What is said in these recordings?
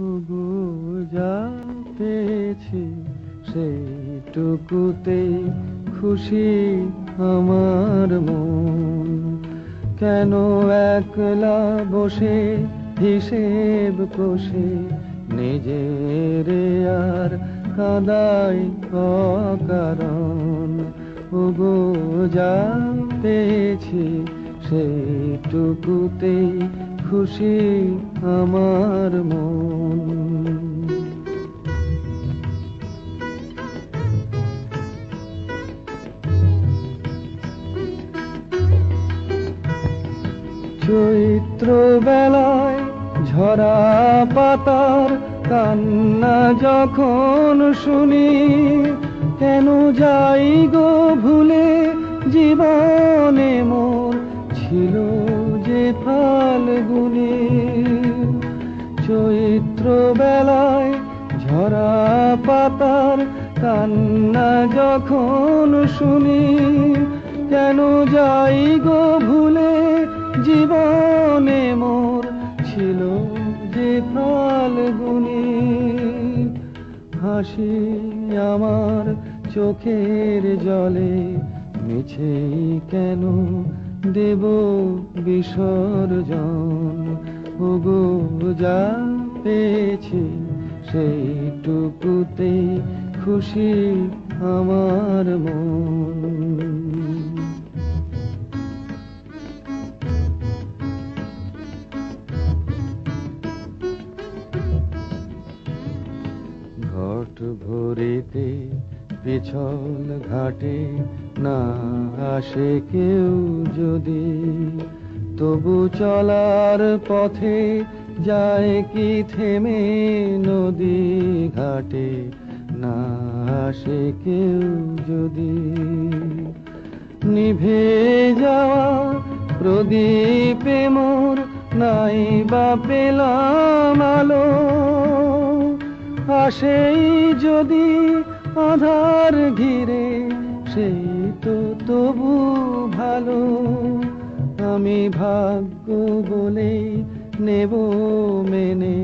ওগো যা পেয়েছি সেইটুকুতে খুশি আমার মন। কেন একলা বসে, হিসেব কষে, নিজের আর কাদাই অকারণ। ওগো যা পেয়েছি সেইটুকুতে খুশি আমার মন। চৈত্র বেলায় ঝরা পাতার কান্না যখন শুনি, কেন যাই গো ভুলে জীবনে মোর ছিল? ফাল্গুনি চৈত্র বেলায় ঝরা পাতার কান্না যখন শুনি, কেন যাই গো ভুলে জীবনে মোর ছিল যে ফাল্গুনি হাসি আমার চোখের জলে। মিছে কেন দেব বিসর্জন? ওগো যা পেয়েছি সেইটুকুতে খুশি আমার মন। ঘট ভরিতে পিছল ঘাটে না আসে কেউ যদি, তবু চলার পথে যায় কি থেমে নদী ঘাটে না আসে কেউ যদি। নিভে যাওয়া প্রদীপে মোর নাই বা পেলাম আলো, আসেই যদি আধার ঘিরে সেই তো তবু ভালো। আমি ভাগ্য বলে নেব মেনে,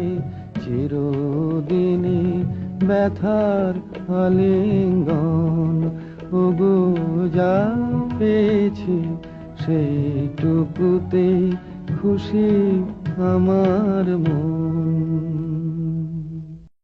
চিরদিনই ব্যথার আলিঙ্গন। ওগো, যা পেয়েছি সেইটুকুতে খুশি আমার মন।